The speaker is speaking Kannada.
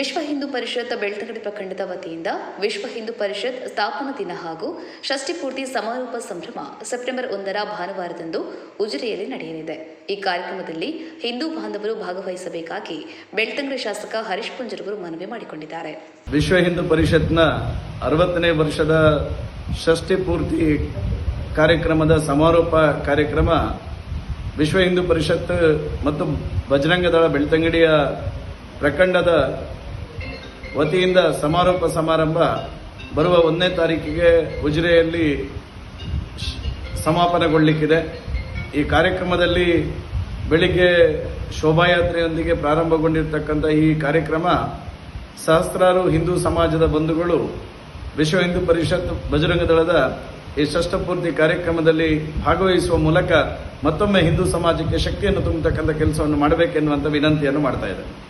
ವಿಶ್ವ ಹಿಂದೂ ಪರಿಷತ್ ಬೆಳ್ತಂಗಡಿ ಪ್ರಖಂಡದ ವತಿಯಿಂದ ವಿಶ್ವ ಹಿಂದೂ ಪರಿಷತ್ ಸ್ಥಾಪನಾ ದಿನ ಹಾಗೂ ಷಷ್ಠಿಪೂರ್ತಿ ಸಮಾರೋಪ ಸಂಭ್ರಮ ಸೆಪ್ಟೆಂಬರ್ ಒಂದರ ಭಾನುವಾರದಂದು ಉಜಿರೆಯಲ್ಲಿ ನಡೆಯಲಿದೆ. ಈ ಕಾರ್ಯಕ್ರಮದಲ್ಲಿ ಹಿಂದೂ ಬಾಂಧವರು ಭಾಗವಹಿಸಬೇಕಾಗಿ ಬೆಳ್ತಂಗಡಿ ಶಾಸಕ ಹರೀಶ್ ಪುಂಜರವರು ಮನವಿ ಮಾಡಿಕೊಂಡಿದ್ದಾರೆ. ವಿಶ್ವ ಹಿಂದೂ ಪರಿಷತ್ನ ಅರವತ್ತನೇ ವರ್ಷದ ಷಷ್ಠಿ ಪೂರ್ತಿ ಕಾರ್ಯಕ್ರಮದ ಸಮಾರೋಪ ಕಾರ್ಯಕ್ರಮ ವಿಶ್ವ ಹಿಂದೂ ಪರಿಷತ್ ಮತ್ತು ಬಜರಂಗದಳ ಬೆಳ್ತಂಗಡಿಯ ಪ್ರಖಂಡದ ವತಿಯಿಂದ ಸಮಾರೋಪ ಸಮಾರಂಭ ಬರುವ ಒಂದನೇ ತಾರೀಕಿಗೆ ಉಜಿರೆಯಲ್ಲಿ ಸಮಾಪನಗೊಳ್ಳಿಕ್ಕಿದೆ. ಈ ಕಾರ್ಯಕ್ರಮದಲ್ಲಿ ಬೆಳಿಗ್ಗೆ ಶೋಭಾಯಾತ್ರೆಯೊಂದಿಗೆ ಪ್ರಾರಂಭಗೊಂಡಿರ್ತಕ್ಕಂಥ ಈ ಕಾರ್ಯಕ್ರಮ ಸಹಸ್ರಾರು ಹಿಂದೂ ಸಮಾಜದ ಬಂಧುಗಳು, ವಿಶ್ವ ಹಿಂದೂ ಪರಿಷತ್ ಬಜರಂಗ ದಳದ ಈ ಷಷ್ಠಪೂರ್ತಿ ಕಾರ್ಯಕ್ರಮದಲ್ಲಿ ಭಾಗವಹಿಸುವ ಮೂಲಕ ಮತ್ತೊಮ್ಮೆ ಹಿಂದೂ ಸಮಾಜಕ್ಕೆ ಶಕ್ತಿಯನ್ನು ತುಂಬತಕ್ಕಂಥ ಕೆಲಸವನ್ನು ಮಾಡಬೇಕೆನ್ನುವಂಥ ವಿನಂತಿಯನ್ನು ಮಾಡ್ತಾ ಇದ್ದಾರೆ